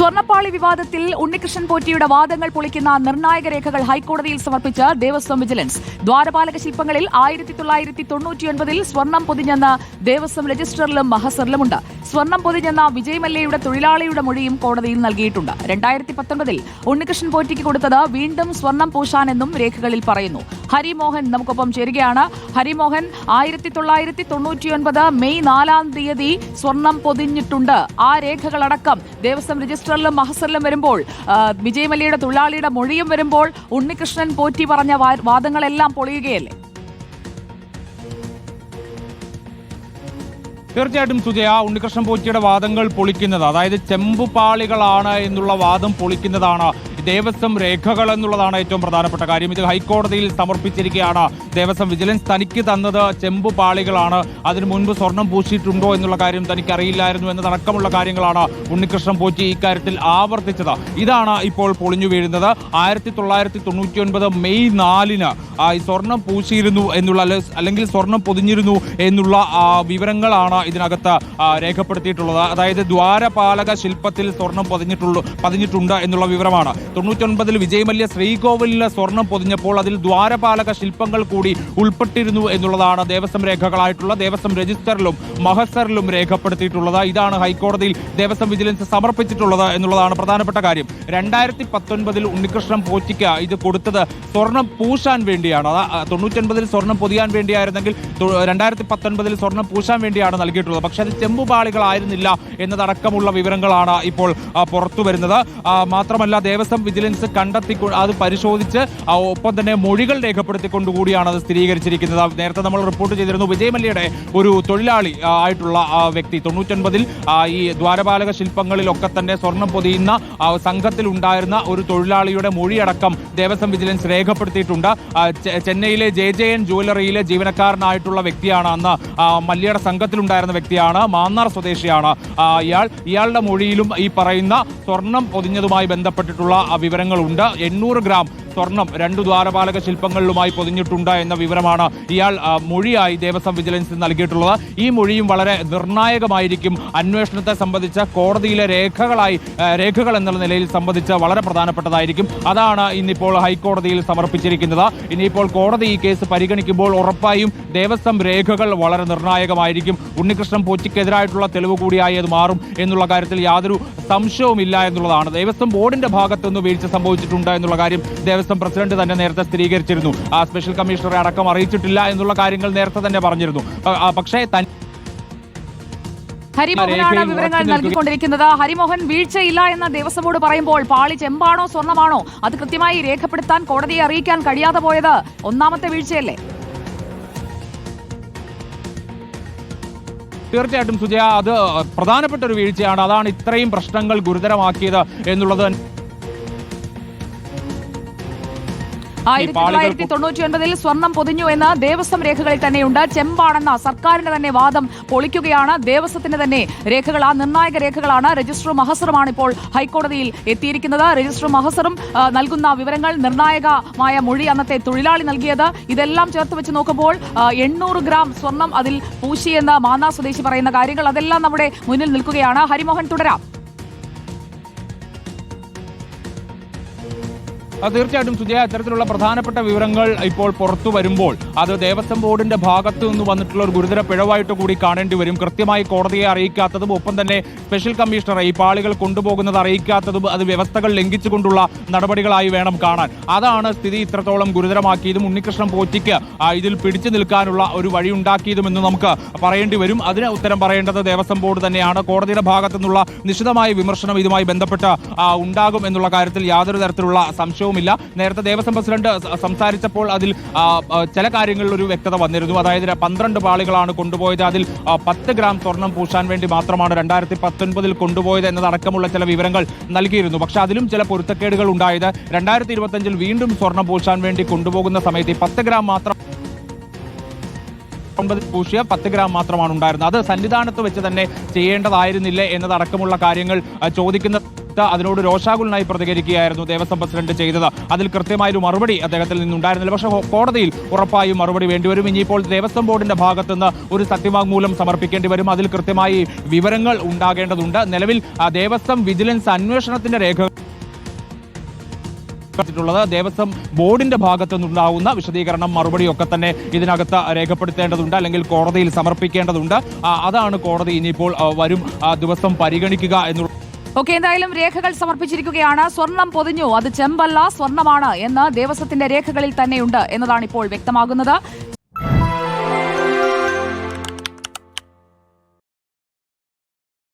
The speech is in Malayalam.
സ്വർണപ്പാളി വിവാദത്തിൽ ഉണ്ണികൃഷ്ണൻ പോറ്റിയുടെ വാദങ്ങൾ പൊളിക്കുന്ന നിർണായക രേഖകൾ ഹൈക്കോടതിയിൽ സമർപ്പിച്ച ദേവസ്വം വിജിലൻസ്. ദ്വാരപാലക ശില്പങ്ങളിൽ ആയിരത്തി തൊള്ളായിരത്തി തൊണ്ണൂറ്റിയൊൻപതിൽ സ്വർണം പൊതിഞ്ഞെന്ന് ദേവസ്വം രജിസ്റ്ററിലും മഹസറിലുമുണ്ട്. സ്വർണം പൊതിഞ്ഞെന്ന വിജയ് മല്യയുടെ തൊഴിലാളിയുടെ മൊഴിയും കോടതിയിൽ നൽകിയിട്ടുണ്ട്. രണ്ടായിരത്തി പത്തൊൻപതിൽ ഉണ്ണികൃഷ്ണൻ പോറ്റിക്ക് കൊടുത്തത് വീണ്ടും സ്വർണം പൂശാനെന്നും രേഖകളിൽ പറയുന്നു. ഹരിമോഹൻ നമുക്കൊപ്പം ചേരുകയാണ്. ഹരിമോഹൻ ആയിരത്തി തൊള്ളായിരത്തി തൊണ്ണൂറ്റിയൊൻപത് മെയ് നാലാം തീയതി സ്വർണം പൊതിഞ്ഞിട്ടുണ്ട്. ആ രേഖകളടക്കം ദേവസ്വം രജിസ്റ്ററിലും മഹസറിലും വരുമ്പോൾ വിജയ് മല്യയുടെ തൊഴിലാളിയുടെ മൊഴിയും വരുമ്പോൾ ഉണ്ണികൃഷ്ണൻ പോറ്റി പറഞ്ഞ വാദങ്ങളെല്ലാം പൊളിയുകയല്ലേ? തീർച്ചയായിട്ടും സുജയ ഉണ്ണികൃഷ്ണൻ പോറ്റിയുടെ വാദങ്ങൾ പൊളിക്കുന്നത് അതായത് ചെമ്പുപാളികളാണ് എന്നുള്ള വാദം പൊളിക്കുന്നതാണ് ദേവസ്വം രേഖകൾ എന്നുള്ളതാണ് ഏറ്റവും പ്രധാനപ്പെട്ട കാര്യം. ഇത് ഹൈക്കോടതിയിൽ സമർപ്പിച്ചിരിക്കുകയാണ്. ദേവസ്വം വിജിലൻസ് തനിക്ക് തന്നത് ചെമ്പുപാളികളാണ്. അതിനു മുൻപ് സ്വർണം പൂശിയിട്ടുണ്ടോ എന്നുള്ള കാര്യം തനിക്ക് അറിയില്ലായിരുന്നു എന്നതടക്കമുള്ള കാര്യങ്ങളാണ് ഉണ്ണികൃഷ്ണൻ പോറ്റി ഇക്കാര്യത്തിൽ ആവർത്തിച്ചത്. ഇതാണ് ഇപ്പോൾ പൊളിഞ്ഞു വീഴുന്നത്. ആയിരത്തി തൊള്ളായിരത്തി തൊണ്ണൂറ്റി ഒൻപത് മെയ് നാലിന് സ്വർണം പൂശിയിരുന്നു എന്നുള്ള അല്ലെ- അല്ലെങ്കിൽ സ്വർണം പൊതിഞ്ഞിരുന്നു എന്നുള്ള വിവരങ്ങളാണ് ഇതിനകത്ത് രേഖപ്പെടുത്തിയിട്ടുള്ളത്. അതായത് ദ്വാരപാലക ശില്പത്തിൽ സ്വർണം പൊതിഞ്ഞിട്ടുള്ളൂ പതിഞ്ഞിട്ടുണ്ട് എന്നുള്ള വിവരമാണ്. തൊണ്ണൂറ്റൊൻപതിൽ വിജയമല്യ ശ്രീകോവിലിലെ സ്വർണം പൊതിഞ്ഞപ്പോൾ അതിൽ ദ്വാരപാലക ശില്പങ്ങൾ കൂടി ഉൾപ്പെട്ടിരുന്നു എന്നുള്ളതാണ് ദേവസ്വം രേഖകളായിട്ടുള്ള ദേവസ്വം രജിസ്റ്ററിലും മഹസറിലും രേഖപ്പെടുത്തിയിട്ടുള്ളത്. ഇതാണ് ഹൈക്കോടതിയിൽ ദേവസ്വം വിജിലൻസ് സമർപ്പിച്ചിട്ടുള്ളത് എന്നുള്ളതാണ് പ്രധാനപ്പെട്ട കാര്യം. രണ്ടായിരത്തി പത്തൊൻപതിൽ ഉണ്ണികൃഷ്ണൻ പോറ്റിക്ക് ഇത് കൊടുത്തത് സ്വർണം പൂശാൻ വേണ്ടിയാണ്. തൊണ്ണൂറ്റൊൻപതിൽ സ്വർണം പൊതിയാൻ വേണ്ടിയായിരുന്നെങ്കിൽ രണ്ടായിരത്തി പത്തൊൻപതിൽ സ്വർണം പൂശാൻ വേണ്ടിയാണ് നൽകിയിട്ടുള്ളത്. പക്ഷേ അത് ചെമ്പുപാളികളായിരുന്നില്ല എന്നതടക്കമുള്ള വിവരങ്ങളാണ് ഇപ്പോൾ പുറത്തു വരുന്നത്. മാത്രമല്ല ദേവസ്വം വിജിലൻസ് കണ്ടെത്തി അത് പരിശോധിച്ച് ഒപ്പം തന്നെ മൊഴികൾ രേഖപ്പെടുത്തിക്കൊണ്ടുകൂടിയാണ് അത് സ്ഥിരീകരിച്ചിരിക്കുന്നത്. നേരത്തെ നമ്മൾ റിപ്പോർട്ട് ചെയ്തിരുന്നു വിജയമല്യയുടെ ഒരു തൊഴിലാളി ആയിട്ടുള്ള വ്യക്തി. തൊണ്ണൂറ്റൊൻപതിൽ ഈ ദ്വാരപാലക ശില്പങ്ങളിലൊക്കെ തന്നെ സ്വർണം പൊതിയുന്ന സംഘത്തിൽ ഉണ്ടായിരുന്ന ഒരു തൊഴിലാളിയുടെ മൊഴിയടക്കം ദേവസ്വം വിജിലൻസ് രേഖപ്പെടുത്തിയിട്ടുണ്ട്. ചെന്നൈയിലെ ജെ ജെ എൻ ജുവലറിയിലെ ജീവനക്കാരനായിട്ടുള്ള വ്യക്തിയാണ് അന്ന് മല്യയുടെ മല്യയുടെ സംഘത്തിലുണ്ടായിരുന്ന വ്യക്തിയാണ്. മാന്നാർ സ്വദേശിയാണ് ഇയാൾ. ഇയാളുടെ മൊഴിയിലും ഈ പറയുന്ന സ്വർണം പൊതിഞ്ഞതുമായി ബന്ധപ്പെട്ടിട്ടുള്ള വിവരങ്ങളുണ്ട്. എണ്ണൂറ് ഗ്രാം സ്വർണം രണ്ടു ദ്വാരപാലക ശില്പങ്ങളിലുമായി പൊതിഞ്ഞിട്ടുണ്ട് എന്ന വിവരമാണ് ഇയാൾ മൊഴിയായി ദേവസ്വം വിജിലൻസിന് നൽകിയിട്ടുള്ളത്. ഈ മൊഴിയും വളരെ നിർണായകമായിരിക്കും. അന്വേഷണത്തെ സംബന്ധിച്ച കോടതിയിലെ രേഖകളായി രേഖകൾ എന്നുള്ള നിലയിൽ സംബന്ധിച്ച് വളരെ പ്രധാനപ്പെട്ടതായിരിക്കും. അതാണ് ഇന്നിപ്പോൾ ഹൈക്കോടതിയിൽ സമർപ്പിച്ചിരിക്കുന്നത്. ഇനിയിപ്പോൾ കോടതി ഈ കേസ് പരിഗണിക്കുമ്പോൾ ഉറപ്പായും ദേവസ്വം രേഖകൾ വളരെ നിർണായകമായിരിക്കും. ഉണ്ണികൃഷ്ണൻ പോറ്റിക്കെതിരായിട്ടുള്ള തെളിവ് കൂടിയായി അത് മാറും എന്നുള്ള കാര്യത്തിൽ യാതൊരു സംശയവുമില്ല എന്നുള്ളതാണ്. ദേവസ്വം ബോർഡിന്റെ ഭാഗത്തുനിന്ന് വീഴ്ച സംഭവിച്ചിട്ടുണ്ട് എന്നുള്ള കാര്യം ദേവസ്വം പ്രസിഡന്റ് തന്നെ നേരത്തെ സ്ഥിരീകരിച്ചിരുന്നു. ആ സ്പെഷ്യൽ കമ്മീഷണറെ അടക്കം അറിയിച്ചിട്ടില്ല എന്നുള്ള കാര്യങ്ങൾ നേരത്തെ തന്നെ പറഞ്ഞിരുന്നു. പക്ഷേ ഹരിമോഹനാണ് വിവരങ്ങൾ നൽകിക്കൊണ്ടിരിക്കുന്നത്. ഹരിമോഹൻ വീഴ്ചയില്ല എന്ന ദേവസ്വം ബോർഡ് പറയുമ്പോൾ പാളി ചെമ്പാണോ സ്വർണമാണോ? അത് കൃത്യമായി രേഖപ്പെടുത്താൻ കോടതിയെ അറിയിക്കാൻ കഴിയാതെ പോയത് ഒന്നാമത്തെ വീഴ്ചയല്ലേ? തീർച്ചയായിട്ടും സുജയ അത് പ്രധാനപ്പെട്ട ഒരു വീഴ്ചയാണ്. അതാണ് ഇത്രയും പ്രശ്നങ്ങൾ ഗുരുതരമാക്കിയത് എന്നുള്ളത് ആയിരത്തി തൊള്ളായിരത്തി തൊണ്ണൂറ്റി ഒൻപതിൽ സ്വർണം പൊതിഞ്ഞു എന്ന് ദേവസ്വം രേഖകളിൽ തന്നെയുണ്ട്. ചെമ്പാണെന്ന സർക്കാരിന്റെ തന്നെ വാദം പൊളിക്കുകയാണ്. ദേവസ്വത്തിന്റെ തന്നെ രേഖകൾ ആ നിർണായക രേഖകളാണ് രജിസ്റ്റർ മഹസറുമാണ് ഇപ്പോൾ ഹൈക്കോടതിയിൽ എത്തിയിരിക്കുന്നത്. രജിസ്റ്റർ മഹസറും നൽകുന്ന വിവരങ്ങൾ നിർണായകമായ മൊഴി അന്നത്തെ തൊഴിലാളി നൽകിയത്. ഇതെല്ലാം ചേർത്ത് വെച്ച് നോക്കുമ്പോൾ എണ്ണൂറ് ഗ്രാം സ്വർണം അതിൽ പൂശിയെന്ന് മാന്നാ സ്വദേശി പറയുന്ന കാര്യങ്ങൾ അതെല്ലാം നമ്മുടെ മുന്നിൽ നിൽക്കുകയാണ്. ഹരിമോഹൻ തുടരാം. തീർച്ചയായിട്ടും സുജയ അത്തരത്തിലുള്ള പ്രധാനപ്പെട്ട വിവരങ്ങൾ ഇപ്പോൾ പുറത്തു വരുമ്പോൾ അത് ദേവസ്വം ബോർഡിന്റെ ഭാഗത്തു നിന്ന് വന്നിട്ടുള്ള ഒരു ഗുരുതര പിഴവായിട്ട് കൂടി കാണേണ്ടി വരും. കൃത്യമായി കോടതിയെ അറിയിക്കാത്തതും ഒപ്പം തന്നെ സ്പെഷ്യൽ കമ്മീഷണറെ ഈ പാളികൾ കൊണ്ടുപോകുന്നത് അറിയിക്കാത്തതും അത് വ്യവസ്ഥകൾ ലംഘിച്ചുകൊണ്ടുള്ള നടപടികളായി വേണം കാണാൻ. അതാണ് സ്ഥിതി ഇത്രത്തോളം ഗുരുതരമാക്കിയതും ഉണ്ണികൃഷ്ണൻ പോറ്റിക്ക് ഇതിൽ പിടിച്ചു നിൽക്കാനുള്ള ഒരു വഴി ഉണ്ടാക്കിയതുമെന്ന് നമുക്ക് പറയേണ്ടി വരും. അതിന് ഉത്തരം പറയേണ്ടത് ദേവസ്വം ബോർഡ് തന്നെയാണ്. കോടതിയുടെ ഭാഗത്തു നിന്നുള്ള നിശിതമായ വിമർശനം ഇതുമായി ബന്ധപ്പെട്ട് ഉണ്ടാകും എന്നുള്ള കാര്യത്തിൽ യാതൊരു തരത്തിലുള്ള സംശയവുമില്ല. നേരത്തെ ദേവസ്വം പ്രസിഡന്റ് സംസാരിച്ചപ്പോൾ അതിൽ ചില കാര്യങ്ങളിൽ ഒരു വ്യക്തത വന്നിരുന്നു. അതായത് പന്ത്രണ്ട് പാളികളാണ് കൊണ്ടുപോയത്. അതിൽ പത്ത് ഗ്രാം സ്വർണം പൂശാൻ വേണ്ടി മാത്രമാണ് രണ്ടായിരത്തി പത്തൊൻപതിൽ കൊണ്ടുപോയത് എന്നതടക്കമുള്ള ചില വിവരങ്ങൾ നൽകിയിരുന്നു. പക്ഷേ അതിലും ചില പൊരുത്തക്കേടുകൾ ഉണ്ടായത് രണ്ടായിരത്തി ഇരുപത്തഞ്ചിൽ വീണ്ടും സ്വർണം പൂശാൻ വേണ്ടി കൊണ്ടുപോകുന്ന സമയത്ത് ഈ പത്ത് ഗ്രാം മാത്രം പൂശിയ പത്ത് ഗ്രാം മാത്രമാണ് ഉണ്ടായിരുന്നത്. അത് സന്നിധാനത്ത് വെച്ച് തന്നെ ചെയ്യേണ്ടതായിരുന്നില്ലേ എന്നതടക്കമുള്ള കാര്യങ്ങൾ ചോദിക്കുന്ന അതിനോട് രോഷാകുലനായി പ്രതികരിക്കുകയായിരുന്നു ദേവസ്വം പ്രസിഡന്റ് ചെയ്തത്. അതിൽ കൃത്യമായൊരു മറുപടി അദ്ദേഹത്തിൽ നിന്നുണ്ടായിരുന്നില്ല. പക്ഷേ കോടതിയിൽ ഉറപ്പായും മറുപടി വേണ്ടിവരും. ഇനിയിപ്പോൾ ദേവസ്വം ബോർഡിന്റെ ഭാഗത്തുനിന്ന് ഒരു സത്യവാങ്മൂലം സമർപ്പിക്കേണ്ടി വരും. അതിൽ കൃത്യമായി വിവരങ്ങൾ ഉണ്ടാകേണ്ടതുണ്ട്. നിലവിൽ ദേവസ്വം വിജിലൻസ് അന്വേഷണത്തിന്റെ രേഖ ുള്ളത് ദേവസ്വം ബോർഡിന്റെ ഭാഗത്തു നിന്നുണ്ടാവുന്ന വിശദീകരണം മറുപടിയൊക്കെ തന്നെ ഇതിനകത്ത് രേഖപ്പെടുത്തേണ്ടതുണ്ട്. അല്ലെങ്കിൽ കോടതിയിൽ സമർപ്പിക്കേണ്ടതുണ്ട്. അതാണ് കോടതി ഇനിയിപ്പോൾ വരും ദിവസം പരിഗണിക്കുക എന്നുള്ള ഓക്കെ എന്തായാലും രേഖകൾ സമർപ്പിച്ചിരിക്കുകയാണ്. സ്വർണം പൊതിഞ്ഞു. അത് ചെമ്പല്ല സ്വർണമാണ് എന്ന് ദേവസ്വത്തിന്റെ രേഖകളിൽ തന്നെയുണ്ട് എന്നതാണ് ഇപ്പോൾ വ്യക്തമാകുന്നത്.